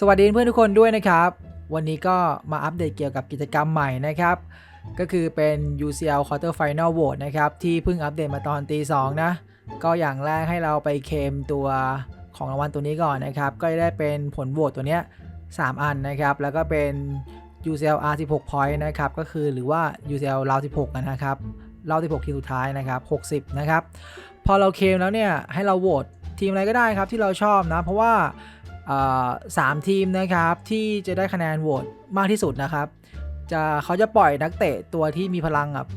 สวัสดีเพื่อนทุกคนด้วยนะครับ วันนี้ก็มาอัปเดตเกี่ยวกับกิจกรรมใหม่นะครับ ก็คือเป็น UCL Quarter Final Vote นะครับ ที่เพิ่งอัปเดตมาตอนตีสองนะ ก็อย่างแรกให้เราไปเคมตัวของรางวัลตัวนี้ก่อนนะครับ ก็จะได้เป็นผลโหวตตัวเนี้ย3อันนะครับ แล้วก็เป็น UCL R16 Point นะครับ ก็คือหรือว่า UCL ราว16นะครับราว16 ทีสุดท้ายนะครับ60 นะครับ พอเราเคมแล้วเนี่ยให้เราโหวตทีมอะไรก็ได้ครับที่เราชอบนะ เพราะว่า สามทีมนะครับที่จะได้คะแนนโหวตมากที่สุดนะครับ จะเขาจะปล่อยนักเตะตัวที่มีพลังแบบ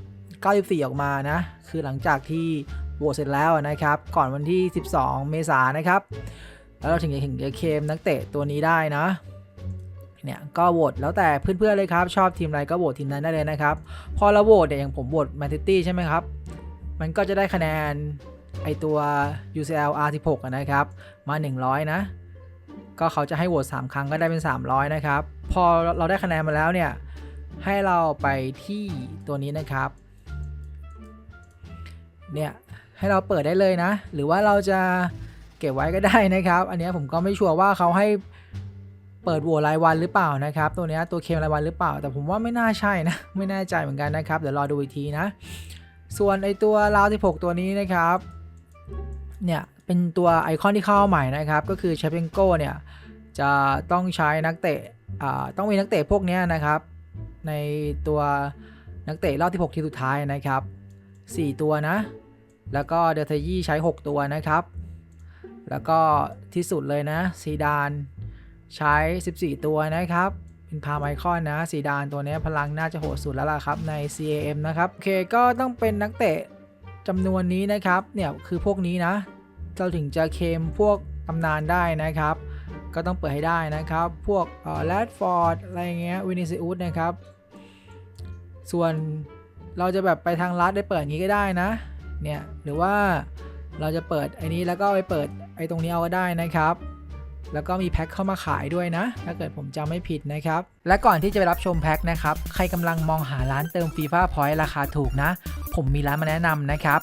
94 ออกมานะ คือหลังจากที่โหวตเสร็จแล้วนะครับ ก่อนวันที่ 12 เมษายนนะครับ แล้วเราถึงจะถึงจะเคมนักเตะตัวนี้ได้นะ เนี่ยก็โหวตแล้วแต่เพื่อนๆเลยครับ ชอบทีมอะไรก็โหวตทีมนั้นได้เลยนะครับ พอเราโหวตเนี่ยอย่างผมโหวตแมนซิตี้ใช่ไหมครับ มันก็จะได้คะแนนไอตัว UCL R16 นะครับ มา 100 นะ ก็เขาจะให้โหวต3ครั้งก็ได้เป็น 300 นะครับ พอเราได้คะแนนมาแล้วเนี่ย ให้เราไปที่ตัวนี้นะครับ เนี่ยให้เราเปิดได้เลยนะ หรือว่าเราจะเก็บไว้ก็ได้นะครับ อันนี้ผมก็ไม่ชัวร์ว่าเขาให้เปิดโหวตรายวันหรือเปล่านะครับ ตัวนี้ตัวเคมรายวันหรือเปล่า แต่ผมว่าไม่น่าใช่นะ ไม่แน่ใจเหมือนกันนะครับ เดี๋ยวรอดูอีกทีนะ ส่วนไอตัวราว16ตัวนี้นะครับ เนี่ย เป็นตัวไอคอนที่เข้าใหม่นะครับ ก็คือเชฟเปนโก้เนี่ย จะต้องใช้นักเตะอ่าต้องมีนักเตะพวกนี้นะครับ ในตัวนักเตะรอบที่ 6 ที่สุดท้ายนะครับ 4 ตัวนะ แล้วก็เดลทยี่ใช้ 6 ตัวนะครับ แล้วก็ที่สุดเลยนะซีดานใช้ 14 ตัวนะครับเป็นพาไมคอนนะซีดานตัวนี้พลังน่าจะโหดสุดแล้วล่ะครับใน CAM นะครับโอเคก็ต้องเป็นนักเตะจำนวนนี้นะครับเนี่ยคือพวกนี้นะ เราถึงจะเคมพวกตำนานได้นะครับ ก็ต้องเปิดให้ได้นะครับ พวกแรดฟอร์ดอะไรเงี้ยวินิซิอุสนะครับ ส่วนเราจะแบบไปทางลัดได้เปิดอย่างนี้ก็ได้นะ เนี่ย หรือว่าเราจะเปิดไอ้นี้แล้วก็ไปเปิดไอ้ตรงนี้เอาก็ได้นะครับแล้วก็มีแพ็คเข้ามาขายด้วยนะ ถ้าเกิดผมจำไม่ผิดนะครับ และก่อนที่จะไปรับชมแพ็คนะครับ ใครกำลังมองหาร้านเติมฟีฟ่าพอยต์ราคาถูกนะ ผมมีร้านมาแนะนำนะครับ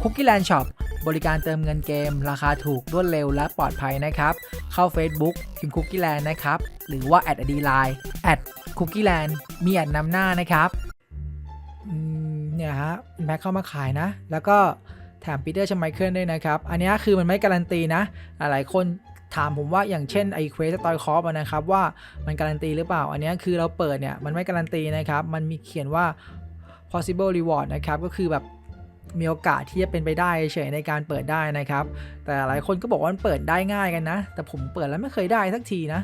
Cookie Land Shop บริการเติมเงินเกม ราคาถูกรวดเร็วและปลอดภัยนะครับ เข้า Facebook พิมพ์ Cookie Land นะครับ หรือว่าแอดอดีไลน์แอด Cookie Land มีแอดนำหน้านะครับเนี่ยฮะแม็กเข้ามาขายนะ แล้วก็แถมปีเตอร์ชไมเคิลด้วยนะครับ อันนี้คือมันไม่การันตีนะ หลายคนถามผมว่าอย่างเช่นไอเควสตอยคอฟนะครับว่ามันการันตีหรือเปล่า อันนี้คือเราเปิดเนี่ย มันไม่การันตีนะครับ มันมีเขียนว่า possible reward นะครับ ก็คือแบบ มีโอกาสที่จะเป็นไปได้เฉยในการเปิดได้นะครับ แต่หลายคนก็บอกว่ามันเปิดได้ง่ายกันนะ แต่ผมเปิดแล้วไม่เคยได้สักทีนะ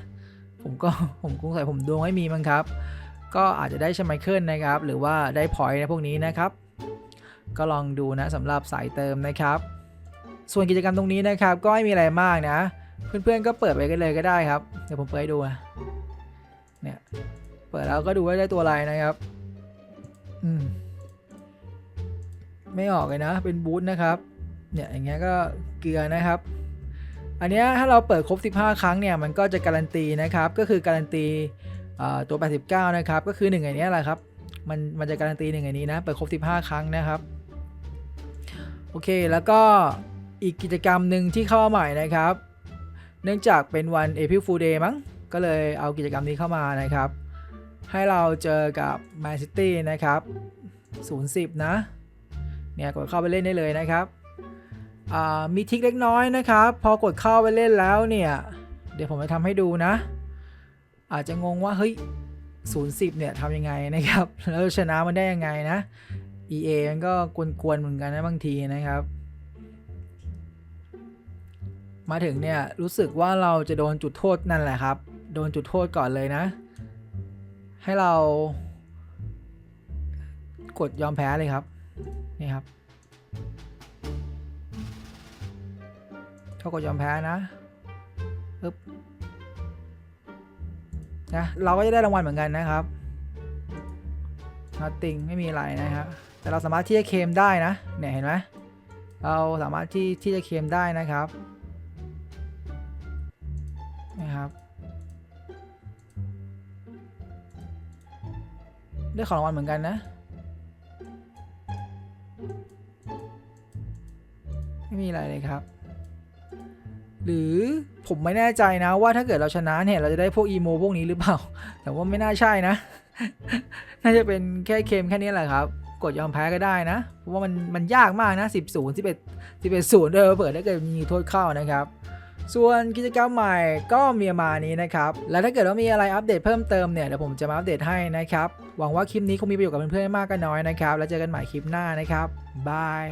ผมก็ผมคงใส่ผมดวงไม่มีมั้งครับ ก็อาจจะได้ชไมเคิลนะครับ หรือว่าได้พอยต์ในพวกนี้นะครับ ก็ลองดูนะสำหรับสายเติมนะครับ ส่วนกิจกรรมตรงนี้นะครับ ก็ไม่มีอะไรมากนะ เพื่อนๆก็เปิดไปกันเลยก็ได้ครับเดี๋ยวผมเปิดให้ดูนะเนี่ยเปิดแล้วก็ดูว่าได้ตัวอะไรนะครับ อืม ไม่ออกเลยนะ เป็นบูธนะครับ เนี่ยอย่างเงี้ยก็เกลือนะครับ อันเนี้ยถ้าเราเปิดครบ 15 ครั้งเนี่ยมันก็จะการันตีนะครับ ก็คือการันตีอ่าตัว 89 นะครับ ก็คือหนึ่งอันเนี้ยแหละครับ มันมันจะการันตีหนึ่งอันนี้นะ เปิดครบ 15 ครั้งนะครับ โอเค แล้วก็อีกกิจกรรมหนึ่งที่เข้ามาใหม่นะครับ เนื่องจากเป็นวัน April Fool Day มั้ง ก็เลยเอากิจกรรมนี้เข้ามานะครับ ให้เราเจอกับ Man City นะครับ 010 นะ เนี่ยกดเข้าไปเล่นได้เลยนะครับอ่ามีทิกเล็กน้อยนะครับ พอกดเข้าไปเล่นแล้วเนี่ย เดี๋ยวผมจะทำให้ดูนะ อาจจะงงว่าเฮ้ย010เนี่ยทำยังไงนะครับ แล้วชนะมันได้ยังไงนะ EA มันก็กวนๆเหมือนกันนะบางทีนะครับ มาถึงเนี่ยรู้สึกว่าเราจะโดนจุดโทษนั่นแหละครับ โดนจุดโทษก่อนเลยนะ ให้เรา กดยอมแพ้เลยครับ นี่ครับเขากดยอมแพ้นะปึ๊บนะเราก็จะได้รางวัลเหมือนกันนะครับน o ติงไม่มีอะไรนะครับแต่เราสามารถที่จะเคมได้นะเนี่ยเห็นไหมเราสามารถที่ที่จะเคมได้นะครับนะครับ ได้ของรางวัลเหมือนกันนะ ไม่มีอะไรเลยครับ หรือผมไม่แน่ใจนะว่าถ้าเกิดเราชนะเนี่ยเราจะได้พวกอีโมพวกนี้หรือเปล่า แต่ว่าไม่น่าใช่นะ น่าจะเป็นแค่เกมแค่นี้แหละครับ กดยอมแพ้ก็ได้นะ เพราะว่ามันมันยากมากนะ 10 0 11 11 0เด้วยเปิดถ้เกิดมีโทษเข้านะครับส่วนกิจกรรมใหม่ก็มีมานี้นะครับ และถ้าเกิดว่ามีอะไรอัปเดตเพิ่มเติมเนี่ยเดี๋ยวผมจะมาอัปเดตให้นะครับ หวังว่าคลิปนี้คงมีประโยชน์กับเพื่อนๆไม่มากก็น้อยนะครับ แล้วเจอกันใหม่คลิปหน้านะครับบาย